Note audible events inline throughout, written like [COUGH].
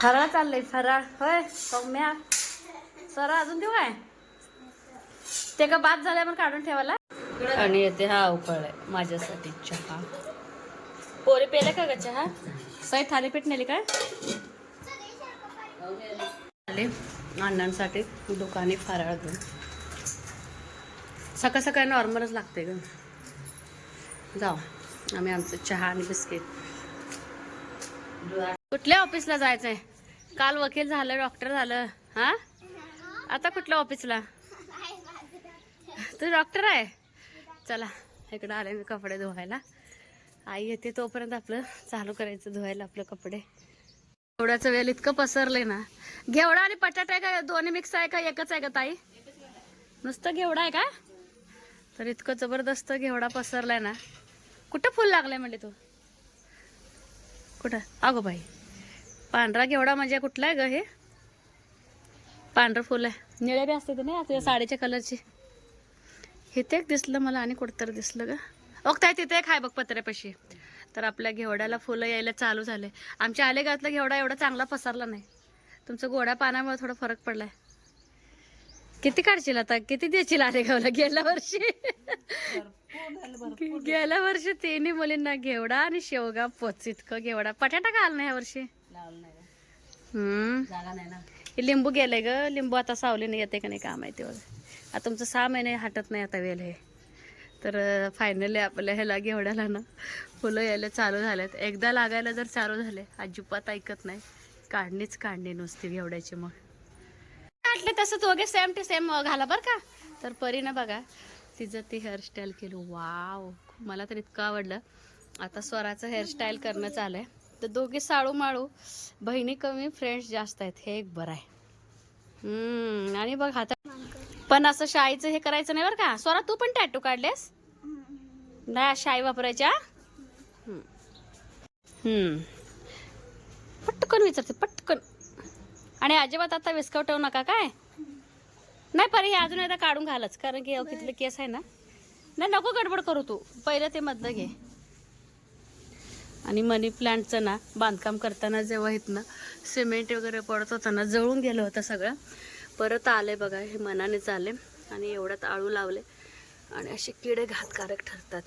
फराळ चाललंय फराळ. होय सौम्या. सरा अजून देऊ काय? ते का बाद झाल्या पण काढून ठेवायला? आणि येते हा उकळ आहे माझ्यासाठी चहा. पोरे पेले का ग चहा? साई थालीपीठ नेली काय? आले अण्णांसाठी दुकाने फराळ घेऊन. सकाळ सकाळी नॉर्मलच लागते ग. जाऊ आम्ही आमचं चहा आणि बिस्किट. कुठल्या ऑफिसला जायचंय? काल वकील झालं डॉक्टर झालं हा? आता कुठल्या ऑफिसला? तू डॉक्टर आहे? चला इकडं आले मी कपडे धुवायला. आई येते तोपर्यंत आपलं चालू करायचं धुवायला आपलं कपडे. घेवड्याचं वेल इतकं पसरलंय ना. घेवडा आणि बटाटा आहे का? दोन्ही मिक्स आहे का? एकच आहे का ताई? नुसतं घेवडा आहे का? तर इतकं जबरदस्त घेवडा पसरलाय ना. कुठं फुल लागलंय म्हणजे तू? कुठं? अगो बाई. पांढरा घेवडा म्हणजे कुठला आहे ग हे? पांढरं फुल आहे. निळे बी असते ते नाही तुझ्या साडीच्या कलरची इथे एक दिसलं मला आणि कुठतर दिसलं ग. ओकताय तिथे एक आहे बघ पत्र्यापाशी. तर आपल्या घेवड्याला फुलं यायला चालू झाले. आमच्या आलेगावातला घेवडा एवढा चांगला पसरला नाही. तुमचं गोड्या पाण्यामुळे थोडा फरक पडलाय. किती काढशील आता? किती द्यायची आलेगावला? गेल्या वर्षी? गेल्या वर्षी तिन्ही मुलींना घेवडा आणि शेवगा पोच इतकं घेवडा. पटाटा का आला नाही ह्या वर्षी? हम्म. हे लिंबू गेले ग. लिंबू आता सावलीने येते का नाही का माहिती बघ. आता तुमचं सहा महिने हटत नाही आता वेल हे. तर फायनली आपल्या ह्याला घेवड्याला ना फुलं यायला चालू झालेत एकदा लागायला जर चालू झाले अजिबात ऐकत नाही. काढणीच काढणी नुसती घेवड्याची मग. काढले तसं दोघे सेम टू सेम घाला बरं का. तर परी ना बघा तिचं ती हेअरस्टाईल केली. वाव मला तर इतकं आवडलं. आता स्वराचं हेअरस्टाईल करणं चालू आहे. तर दोघे साळू माळू बहिणी कमी फ्रेंड्स जास्त आहेत. हे एक बरं आहे. हम्म, आणि बघ हातात पण असं शाईचं हे करायचं नाही बरं का? स्वरा तू पण टॅटू काढलेस? नाही शाई वापरायच्या पटकन विचारते पटकन. आणि अजिबात आता विस्कवटवू नका काय? नाही परी हे अजून एकदा काढून घालच कारण की तिथले केस आहे ना. नाही नको गडबड करू तू. पहिलं ते मधलं घे. आणि मनी प्लांटचं ना बांधकाम करताना जेव्हा इथनं सिमेंट वगैरे पडत होतं ना जळून गेलं होतं सगळं. परत आले बघा हे मनाने चाले आणि एवढ्यात आळू लावले. आणि असे किडे घातकारक ठरतात.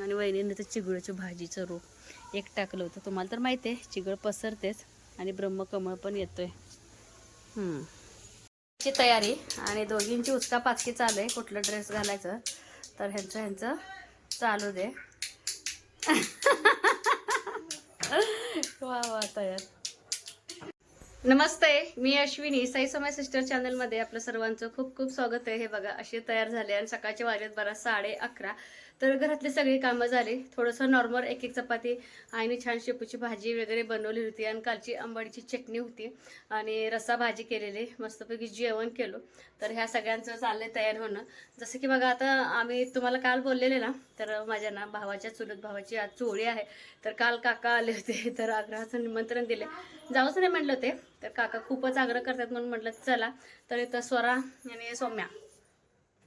आणि वहिनीने तर चिगळाची भाजीचं रोप एक टाकलं होतं. तुम्हाला तर माहिती आहे चिगळ पसरतेच. आणि ब्रह्मकमळ पण येतोय. ची तयारी. आणि दोघींची उचका पाचकी चालू आहे. कुठलं ड्रेस घालायचं तर ह्यांचं ह्यांचं चालू दे. [LAUGHS] [LAUGHS] वा वा तयार. नमस्ते मी अश्विनी. साई समय सिस्टर चॅनलमध्ये आपलं सर्वांचं खूप खूप स्वागत आहे. हे बघा असे तयार झाले आणि सकाळच्या वाजेत बरा साडे अकरा. तर घरातली सगळी कामं झाली. थोडंसं नॉर्मल एक एक चपाती आईने छान शेपूची भाजी वगैरे बनवली होती आणि कालची आंबाडीची चटणी होती आणि रसा भाजी केलेली. मस्तपैकी जेवण केलं. तर ह्या सगळ्यांचं चाललंय तयार होणं. जसं की बघा आता आम्ही तुम्हाला काल बोललेले ना तर माझ्या ना भावाच्या चुलत भावाची आज चोळी आहे. तर काल काका आले होते तर आग्रहाचं निमंत्रण दिले. जाऊच नाही म्हटलं होते तर काका खूपच आग्रह करतात म्हणून म्हटलं चला. तर इथं स्वरा आणि सौम्या.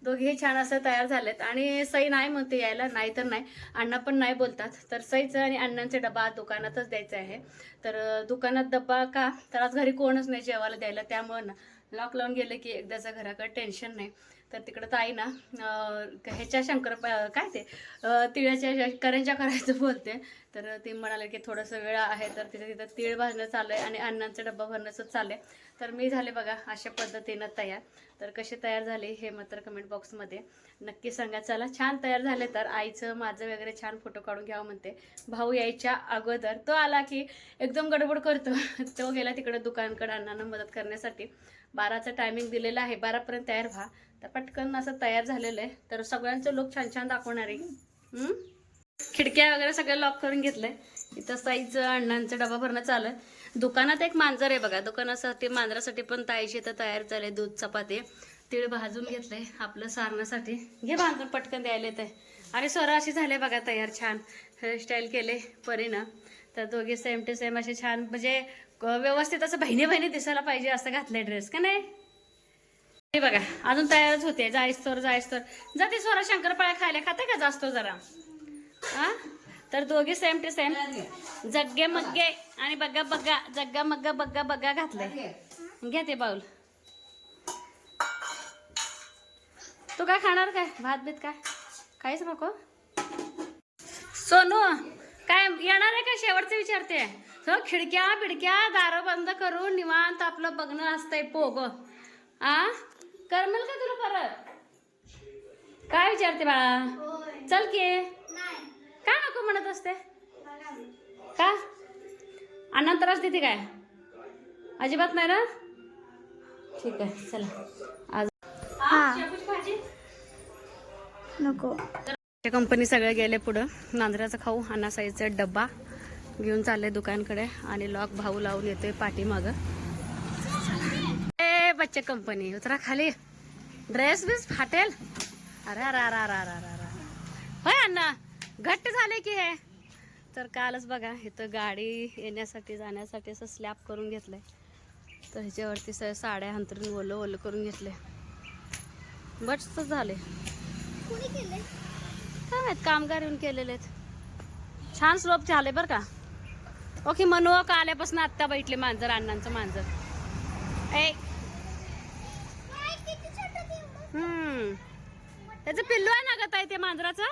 दोघेही छान असं तयार झालेत. आणि सई नाही म्हणते यायला नाही तर नाही. अण्णा पण नाही बोलतात. तर सईचं आणि अण्णांचे डबा दुकानातच द्यायचा आहे. तर दुकानात डब्बा का? तर आज घरी कोणच नाही जेवायला द्यायला. त्यामुळं ना लॉक लावून गेलं की एकदाचं घराकडे टेन्शन नाही. तर तिकडं ताई ना ह्याच्या शंकर काय ते तिळाच्या करंजा करायचं बोलते. तर ती म्हणाले की थोडंसं वेळ आहे तर तिथे तिथं तीळ भाजणं चालू आहे आणि अन्नाचा डब्बा भरणंच चालू आहे. तर मी झाले बघा अशा पद्धतीनं तयार. तर कसे तयार झाले हे मात्र कमेंट बॉक्समध्ये नक्की सांगा. चला छान तयार झाले तर आईचं माझं वगैरे छान फोटो काढून घ्यावं म्हणते. भाऊ यायच्या अगोदर तो आला की एकदम गडबड करतो. [LAUGHS] तो गेला तिकडं दुकानकडं अण्णांना मदत करण्यासाठी. बाराचं टायमिंग दिलेलं आहे. बारापर्यंत तयार व्हा. तर पटकन असं तयार झालेलं आहे. तर सगळ्यांचं लोक छान छान दाखवणार आहे. खिडक्या वगैरे सगळं लॉक करून घेतलंय. इथं साईज अण्णांचं डबा भरणं चालू आहे. दुकानात एक मांजर आहे बघा. दुकानासाठी मांजरासाठी पण ताईची तर तयार झाले दूध चपाती. तिळ भाजून घेतलंय आपलं सारण्यासाठी घे बांधून पटकन द्यायला येत आहे आणि स्वर अशी झाले बघा तयार छान. हेअरस्टाईल केले परीनं. तर दोघे सेम टू सेम असे छान. म्हणजे व्यवस्थित असं बहिणी बहिणी दिसायला पाहिजे असं घातलंय ड्रेस का नाही? हे बघा अजून तयारच होते जायच तर जायच तर जाते स्वरा शंकरपाळ्या खायला खाते का जास्त जरा? हा तर दोघे सेम टू सेम जग्गे मग्गे आणि बग्गा बग्गा जग्गा मग्गा बग्गा बग्गा घातलंय. घ्या ते बाऊल तू काय खाणार काय? भात बीत काय? काहीच नको? सोनू काय येणार आहे का शेवटचं विचारते so, खिडक्या बिडक्या दारं बंद करून निवांत आपलं बघणं असतंय पोग. आ? करमेल का तुला परत? काय विचारते बाळा? चल की. का नको म्हणत असते? का? अण्णा त्रास देते काय? अजिबात नाही ना? ठीक आहे चला. आज नको. कंपनी सगळे गेले पुढं. नांदऱ्याचा खाऊ अण्णा साईजचा डब्बा. घेऊन चालले दुकानकडे आणि लॉक भाऊ लावून येतोय पाठीमाग. ए बच्चे कंपनी उतरा खाली. ड्रेस बिस फाटेल. अरे अरे अरे अरे अरे अरे अरे होय अण्णा? घट्ट झाले की हे? तर कालच बघा इथं गाडी येण्यासाठी जाण्यासाठी असं स्लॅब करून घेतलंय. तर ह्याच्यावरती सगळ्या साड्या हंतरून ओलं ओलं करून घेतले बटच झाले. काय माहीत कामगार येऊन केलेले आहेत छान स्लोप झाले बरं का. ओके मनोह का आल्यापासून आत्ता बैठले मांजर अण्णांचं मांजर. ए. हम्म. त्याचं पिल्लू आहे ना ग ताई ते मांजराचं?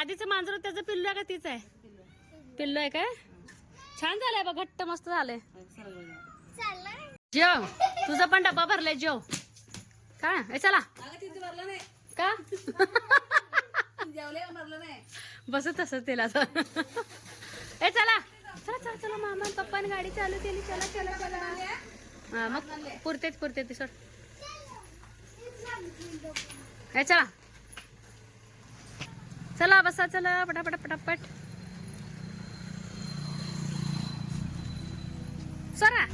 आधीचं मांजर त्याचं पिल्लू आहे का तीच आहे? पिल्लू आहे काय? छान झालंय बघ घट्ट मस्त झालंय. जेव. तुझा पण डब्बा भरलाय जेव. काय ए चला. का? बस तसं तिला ए चला. चला चला चला मामा पप्पाने गाडी चालू केली. चला चला चला. हा मग पुरतेच पुरते ती सोड चला. चला बसा चला पटापट पटापट. सरा.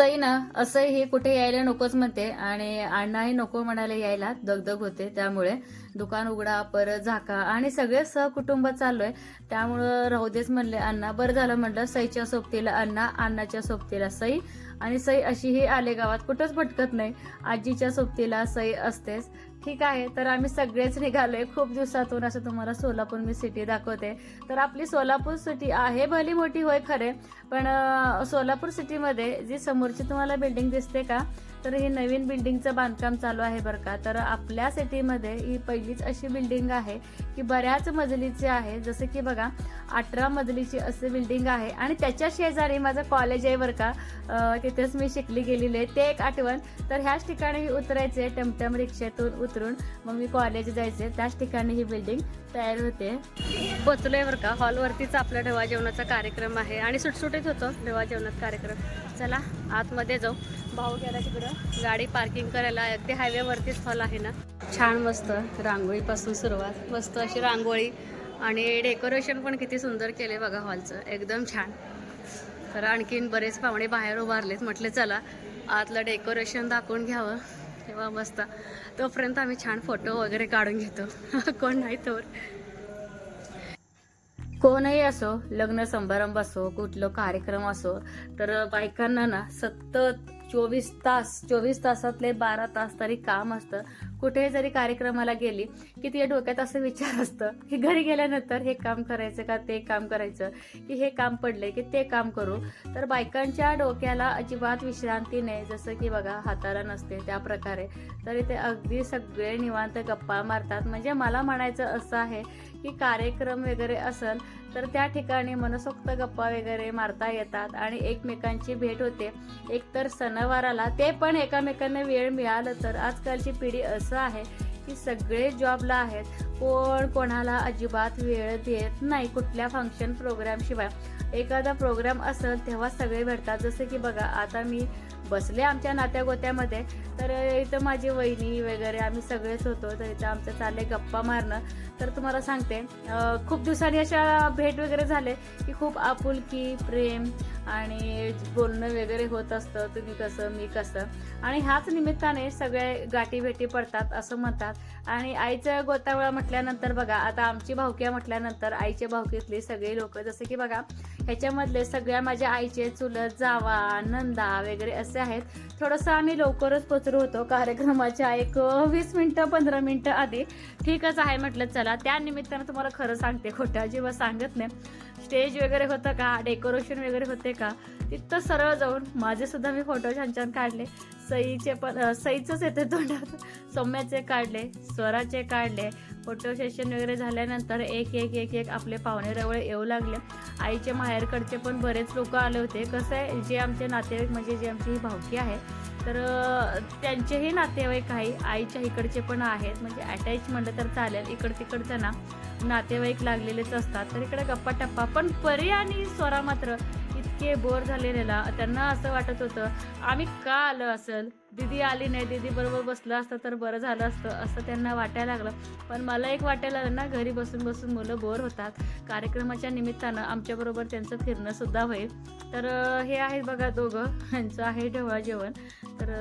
सई ना असंही कुठे यायला नकोच म्हणते आणि अण्णाही नको म्हणायला यायला दगदग होते त्यामुळे. दुकान उघडा परत झाका आणि सगळे सहकुटुंब चाललोय. त्यामुळं राहू देच म्हणले अण्णा. बरं झालं म्हटलं सईच्या सोबतीला अण्णा अण्णाच्या सोबतीला सई. आणि सई अशीही आले गावात कुठंच भटकत नाही. आजीच्या सोबतीला सई असतेच. ठीक आहे तर आम्ही सगळेच निघालोय. खूप दिवसातून असं तुम्हाला सोलापूर मी सिटी दाखवते. तर आपली सोलापूर सिटी आहे भली मोठी होय खरे. पण सोलापूर सिटीमध्ये जी समोरची तुम्हाला बिल्डिंग दिसते का तर ही नवीन बिल्डिंगचं बांधकाम चालू आहे बरं का. तर आपल्या सिटीमध्ये ही पहिलीच अशी बिल्डिंग आहे की बऱ्याच मजलीची आहे. जसं की बघा अठरा मजलीची असे बिल्डिंग आहे आणि त्याच्या शेजारी माझं कॉलेज आहे बरं का. तिथेच मी शिकली गेलेली आहे. ते एक आठवण. तर ह्याच ठिकाणी उतरायचे टमटम रिक्षेतून उतरून. मग मी कॉलेज जायचे त्याच ठिकाणी ही बिल्डिंग तयार होते. पोचलोय बरं का. हॉलवरतीच आपला ढवा जेवणाचा कार्यक्रम आहे. आणि सुटसुटीत होतो ढवा जेवणात कार्यक्रम. चला आतमध्ये जाऊ. भाऊ गेला तिकडं. गाडी पार्किंग करायला अगदी हायवेवरतीच हॉल आहे ना. छान मस्त रांगोळीपासून सुरुवात. मस्त अशी रांगोळी आणि डेकोरेशन पण किती सुंदर केले बघा हॉलचं. एकदम छान. तर आणखीन बरेच पाहुणे बाहेर उभारलेत. म्हटले चला आतलं डेकोरेशन दाखवून घ्यावं. तेव्हा मस्त. तोपर्यंत आम्ही छान फोटो वगैरे काढून घेतो. [LAUGHS] कोण नाही तर कोणही असो लग्न समारंभ असो कुठलं कार्यक्रम असो तर बायकांना ना सतत चोवीस तास चोवीस तासातले बारा तास तरी काम असतं. कुठे जरी कार्यक्रमाला गेली की तिच्या डोक्यात असं विचार असतं की घरी गेल्यानंतर हे काम करायचं का ते काम करायचं? की हे काम पडले की ते काम करू? तर बायकांच्या डोक्याला अजिबात विश्रांती नाही. जसं की बघा हाताला नसते त्या प्रकारे. तरी ते अगदी सगळे निवांत गप्पा मारतात. म्हणजे मला म्हणायचं असं आहे की कार्यक्रम वगैरे असेल तर त्या ठिकाणी मनसोक्त गप्पा वगैरे मारता येतात आणि एकमेकांची भेट होते. एकतर सणवाराला ते पण एकामेकांना वेळ मिळालं तर आजकालची पिढी असं आहे की सगळे जॉबला आहेत. कोण कोणाला अजिबात वेळ देत नाही कुठल्या फंक्शन प्रोग्रामशिवाय एखादा प्रोग्राम असेल तेव्हा सगळे भेटतात. जसं की बघा आता मी बसले आमच्या नात्या गोत्यामध्ये तर इथं माझी वहिनी वगैरे आम्ही सगळेच होतो. तर इथं आमचं चालले गप्पा मारणं. तर तुम्हाला सांगते खूप दिवसांनी अशा भेट वगैरे झाले की खूप आपुलकी प्रेम आणि बोलणं वगैरे होत असतं तुम्ही कसं मी कसं. आणि ह्याच निमित्ताने सगळे गाठी भेटी पडतात असं म्हणतात. आणि आईचं गोतावळा म्हटल्यानंतर बघा आता आमची भावकी म्हटल्यानंतर आईच्या भावकीतली सगळे लोक जसे की बघा ह्याच्यामधले सगळ्या माझ्या आईचे चुलत जावा नंदा वगैरे असे आहेत. थोडंसं आम्ही लवकरच पोचलो होतो कार्यक्रमाच्या एक वीस मिनटं पंधरा मिनटं आधी. ठीकच आहे म्हटलं चला. त्या निमित्तानं तुम्हाला खरं सांगते खोटं अजिबात सांगत नाही. स्टेज वगैरे होतं का? डेकोरेशन वगैरे होते का? तिथं सरळ जाऊन माझे सुद्धा मी फोटो छान छान काढले. सईचे पण सईचंच येते तोंडात. सौम्याचे काढले स्वराचे काढले. फोटो सेशन वगैरे झाल्यानंतर एक एक एक एक आपले पाहुणे रवळे येऊ लागले. आईचे माहेरकडचे पण बरेच लोक आले होते. कसं आहे जे आमचे नातेवाईक म्हणजे जे आमची ही भावकी आहे तर त्यांचेही नातेवाईक आहे. आईच्या इकडचे पण आहेत. म्हणजे अटॅच म्हणलं तर चालेल. इकड तिकडचं ना. नातेवाईक लागलेलेच असतात. तर इकडे गप्पा टप्पा पण परी आणि स्वरा मात्र इतके बोर झालेलेला. त्यांना असं वाटत होतं आम्ही का आलं असेल? दिदी आली नाही दिदी बरोबर बसलं असतं तर बरं झालं असतं असं त्यांना वाटायला लागलं. पण मला एक वाटायला लागलं ना घरी बसून बसून मुलं बोर होतात. कार्यक्रमाच्या निमित्तानं आमच्याबरोबर त्यांचं फिरणंसुद्धा होईल. तर हे आहेत बघा दोघं. [LAUGHS] यांचं आहे ढवळा जेवण. तर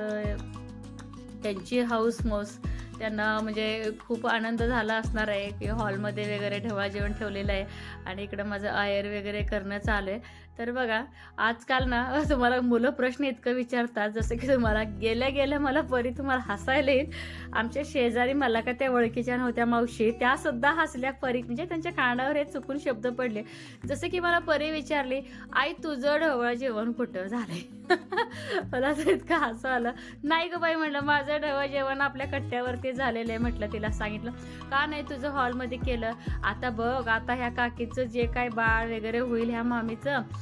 त्यांची हाऊस मौस. त्यांना म्हणजे खूप आनंद झाला असणार आहे की हॉलमध्ये वगैरे ठेवा जेवण ठेवलेलं आहे. आणि इकडं माझं आयर वगैरे करणं चालू आहे. तर बघा आजकाल ना [LAUGHS] तुम्हाला मुलं प्रश्न इतकं विचारतात जसं की तुम्हाला गेल्या गेल्या मला परी तुम्हाला हसायला येईल. आमच्या शेजारी मला का त्या ओळखीच्या नव्हत्या मावशी त्या सुद्धा हसल्या परी म्हणजे त्यांच्या कानावर हे चुकून शब्द पडले. जसं की मला परी विचारली आई तुझं ढवळा जेवण कुठं झालंय? [LAUGHS] मला तर इतकं हसं आलं. नाही ग बाई म्हणलं माझं ढवळ जेवण आपल्या कट्ट्यावरती झालेलं आहे म्हटलं तिला सांगितलं. का नाही तुझं हॉलमध्ये केलं? आता बघ आता ह्या काकीचं जे काय बाळ वगैरे होईल ह्या मामीचं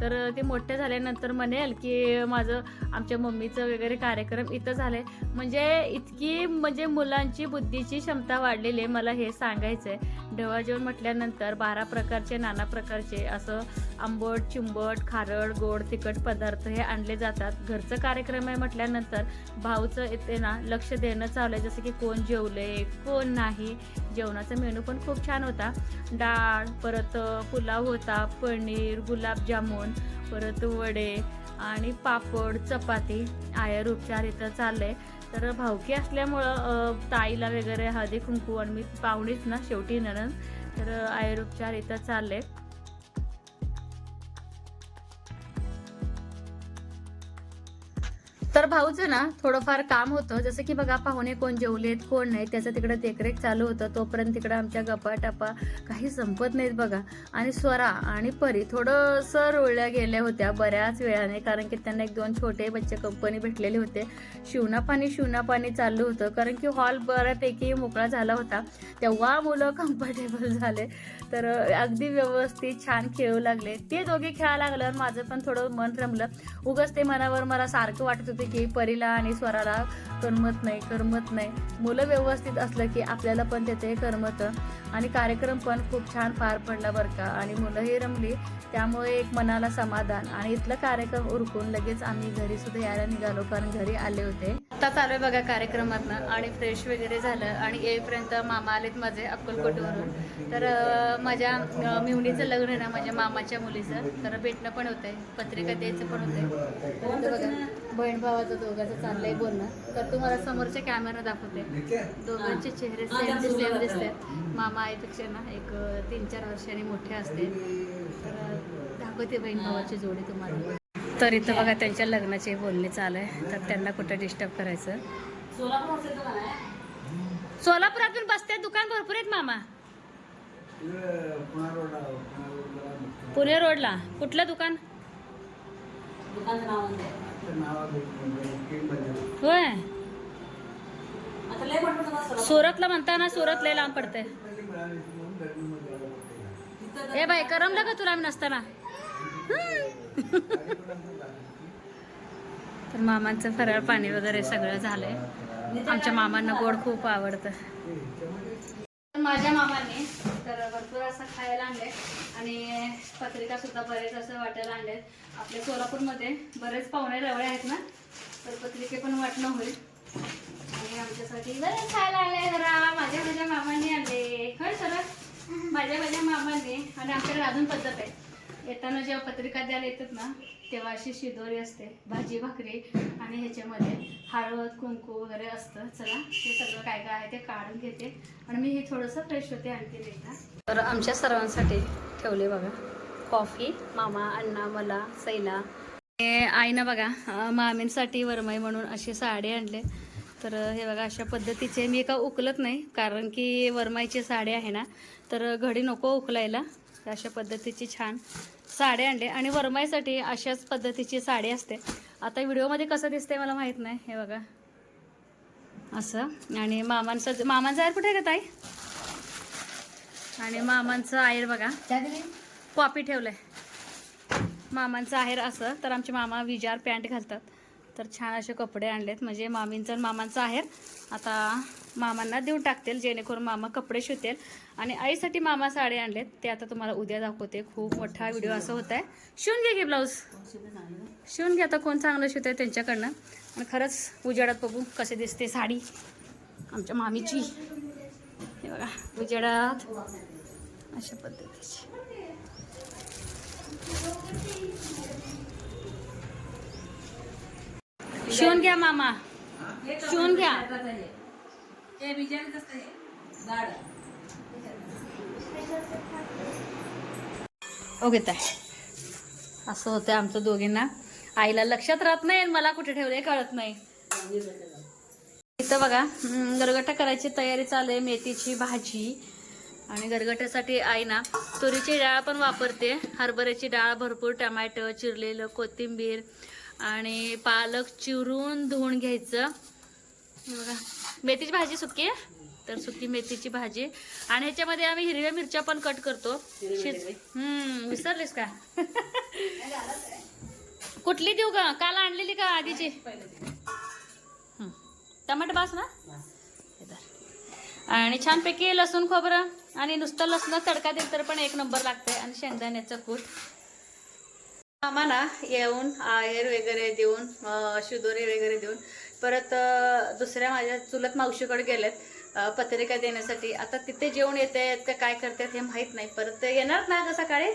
तर ते मोठे झाल्यानंतर म्हणेल की माझं आमच्या मम्मीचं वगैरे कार्यक्रम इथं झालंय. म्हणजे इतकी म्हणजे मुलांची बुद्धीची क्षमता वाढलेली आहे मला हे सांगायचं आहे ढवळ जेवण म्हटल्यानंतर बारा प्रकारचे नाना प्रकारचे असं आंबट चिंबट खारड गोड तिखट पदार्थ हे आणले जातात. घरचं कार्यक्रम आहे म्हटल्यानंतर भाऊचं येते ना लक्ष देणं चालू आहे. जसं की कोण जेवले कोण नाही. जेवणाचा मेनू पण खूप छान होता. डाळ परत पुलाव होता पनीर गुलाबजामुन परत वडे आणि पापड चपाती आयर उपचार इथं चाललंय. तर भावकी असल्यामुळं ताईला वगैरे हळदी कुंकू आणि मी पाहुणीच ना शेवटी नणन तर आयर उपचार इथं चालले तर भाऊचं ना थोडंफार काम होतं. जसं की बघा पाहुणे कोण जेवलेत कोण नाही त्याचं तिकडे देखरेख चालू होतं. तोपर्यंत तिकडं आमच्या गप्पा टप्पा काही संपत नाहीत बघा. आणि स्वरा आणि परी थोडंसं रोळल्या गेल्या होत्या बऱ्याच वेळाने कारण की त्यांना एक दोन छोटे बच्चे कंपनी भेटलेले होते. शिवना पाणी शिवना पाणी चालू होतं. कारण की हॉल बऱ्यापैकी मोकळा झाला होता. तेव्हा मुलं कम्फर्टेबल झाले. तर अगदी व्यवस्थित छान खेळू लागले. ते दोघे खेळायला लागल्यावर माझं पण थोडं मन रमलं. उगच ते मनावर मला सारखं वाटत होतं की परीला आणि स्वराला करमत नाही करमत नाही. मुलं व्यवस्थित असलं की आपल्याला पण तिथे करमतं. आणि कार्यक्रम पण खूप छान पार पडला बरं का. आणि मुलंही रमली त्यामुळे एक मनाला समाधान. आणि इथलं कार्यक्रम उरकून लगेच आम्ही घरी सुद्धा यायला निघालो कारण घरी आले होते. आता चालू बघा कार्यक्रमातनं. आणि फ्रेश वगैरे झालं. आणि येईपर्यंत मामा आलेत माझे अक्कलकोटवरून. तर माझ्या मिवणीचं लग्न आहे ना माझ्या मामाच्या मुलीचं. तर भेटणं पण होतंय. पत्रिका द्यायचं पण होतंय. बघा. बहीण भावाचं दोघांचं चाललंय बोलणं. तर तुम्हाला समोरच्या कॅमेरा दाखवते. दोघांचे चेहरे सेम सेम दिसतात मामा आईपेक्षा ना एक तीन चार वर्षांनी मोठे असते. तर दाखवते बहीण भावाची जोडी तुम्हाला. तर इथं बघा त्यांच्या लग्नाचे बोलणे चालू आहे. तर त्यांना कुठं डिस्टर्ब करायचं? सोलापुरातून बसते दुकान भरपूर आहेत मामा. पुणे रोडला कुठलं दुकान? होय. सुरतला म्हणता ना सुरत लय लांब पडते ए बाई करमलं का तुला आम्ही नसताना? तर मामांचं फराळ पाणी वगैरे सगळं झालंय. आमच्या मामांना गोड खूप आवडतं. माझ्या मामाने तर भरपूर असं खायला आणले आणि पत्रिका सुद्धा बरेच असं वाटायला आणले आपल्या सोलापूरमध्ये बरेच पाहुणे रवळे आहेत ना तर पत्रिके पण वाटणं होईल. आणि आमच्यासाठी बरेच खायला आणले जरा माझ्या माझ्या मामांनी आणले. खरं सर माझ्या माझ्या मामाने. आणि आमच्याकडे अजून पद्धत आहे. येताना जेव्हा पत्रिका द्यायला येतात ना तेव्हा अशी शिदोरी असते भाजी भाकरी आणि ह्याच्यामध्ये हळद कुंकू वगैरे असतं. चला हे सगळं काय काय आहे ते काढून घेते. आणि मी हे थोडंसं फ्रेश होते आणखी एकदा. तर आमच्या सर्वांसाठी ठेवले बघा. कॉफी मामा अण्णा मला सैला. हे आईनं बघा मामींसाठी वरमाई म्हणून अशी साडी आणले. तर हे बघा अशा पद्धतीचे मी एका उकलत नाही कारण की वरमाईची साडी आहे ना तर घडी नको उकलायला. अशा पद्धतीची छान साडी आणले. आणि वरमाईसाठी अशाच पद्धतीची साडी असते. आता व्हिडिओमध्ये कसं दिसते मला माहीत नाही. हे बघा. असं. आणि मामांचं मामांचं आयर कुठे आहे का ताई? आणि मामांचं आयर बघा. कॉपी ठेवलंय. मामांचं आहेर असं. तर आमचे मामा विजार पॅन्ट घालतात. तर छान असे कपडे आणलेत. म्हणजे मामींचं मामांचं आहे आता मामांना देऊन टाकतील जेणेकरून मामा कपडे शिवतील. आणि आईसाठी मामा साडी आणलेत. ते आता तुम्हाला उद्या दाखवते. खूप मोठा व्हिडिओ असं होत आहे शिवून घे घे ब्लाऊज? शिवून घे. आता कोण चांगलं शिवत आहे त्यांच्याकडनं. आणि खरंच उजेडात बघू कसे दिसते साडी. आमच्या मामीची. हे बघा उजेडात अशा पद्धतीची. शिवून घ्या मामा. शिवून घ्या. ओके ताय असं होतं आमचं दोघींना. आईला लक्षात राहत नाही आणि मला कुठे ठेवले कळत नाही. इथं बघा गरगटा करायची तयारी चालू आहे मेथीची भाजी. आणि गरगट्यासाठी आई ना तुरीची डाळ पण वापरते. हरभऱ्याची डाळ भरपूर टमॅटो चिरलेलं कोथिंबीर आणि पालक चिरून धुवून घ्यायचं. बघा मेथीची भाजी सुकी आहे? तर सुकी मेथीची भाजी. आणि ह्याच्यामध्ये आम्ही हिरव्या मिरच्या पण कट करतो. शिज हम्म विसरलीस का? कुठली देऊ का काल आणलेली का आधीची. टमाटर बास ना. आणि छानपैकी लसूण खोबरं आणि नुसतं लसण तडका दिला तर पण एक नंबर लागतंय. आणि शेंगदाण्याचं कूट. आम्हाला येऊन आहेर वगैरे देऊन शिदोरी वगैरे देऊन परत दुसऱ्या माझ्या चुलत मावशीकडे गेलेत पत्रिका देण्यासाठी. आता तिथे जेवण येते का काय करतात हे माहीत नाही. परत येणार ना ग सकाळी?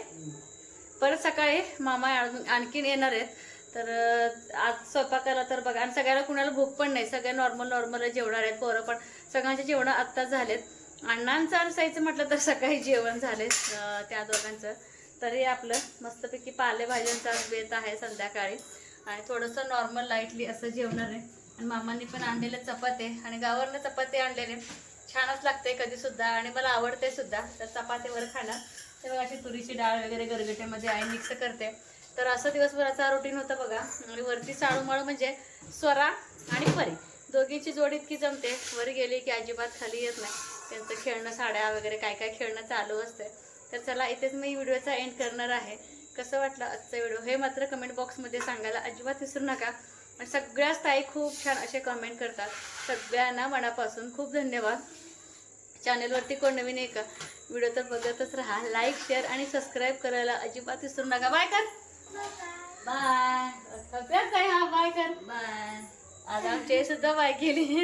परत सकाळी मामा आणखीन येणार आहेत. तर आज स्वयंपाकाला तर बघा आणि सगळ्याला कुणाला भूक पण नाही. सगळे नॉर्मल नॉर्मल जेवणार आहेत पोरं पण. सगळ्यांचे जेवण आत्ताच झालेत. अण्णांचं आणि साईचं म्हटलं तर सकाळी जेवण झाले त्या दोघांचं. तरी आपलं मस्तपैकी पालेभाज्यांचा बेत आहे संध्याकाळी. आणि थोडंसं नॉर्मल लाईटली असं जेवणार आहे. आणि मामांनी पण आणलेले चपाते. आणि गावावरनं चपाते आणलेले. छानच लागते कधीसुद्धा. आणि मला आवडते सुद्धा. तर चपातीवर खाणं तेव्हा अशी तुरीची डाळ वगैरे गरगटेमध्ये आई मिक्स करते. तर असं दिवसभराचा रुटीन होतं बघा. आणि वरती साळूमाळू म्हणजे स्वरा आणि परी. दोघींची जोडी इतकी जमते. वर गेली की अजिबात खाली येत नाही. त्यांचं खेळणं साड्या वगैरे काय काय खेळणं चालू असते तर चला इथेच मी व्हिडिओचा एंड करणार आहे. कसं वाटलं आजचा व्हिडिओ? हे मात्र कमेंट बॉक्समध्ये सांगायला अजिबात विसरू नका. आणि सगळ्याच ताई खूप छान असे कमेंट करतात. सगळ्यांना मनापासून खूप धन्यवाद. चॅनेलवरती कोण नवीन आहे का? व्हिडिओ तर बघतच राहा. लाईक शेअर आणि सबस्क्राईब करायला अजिबात विसरू नका. बाय कर. बाय सगळ्यात काय हा बाय कर. बाय आज आमचे सुद्धा बाय केली.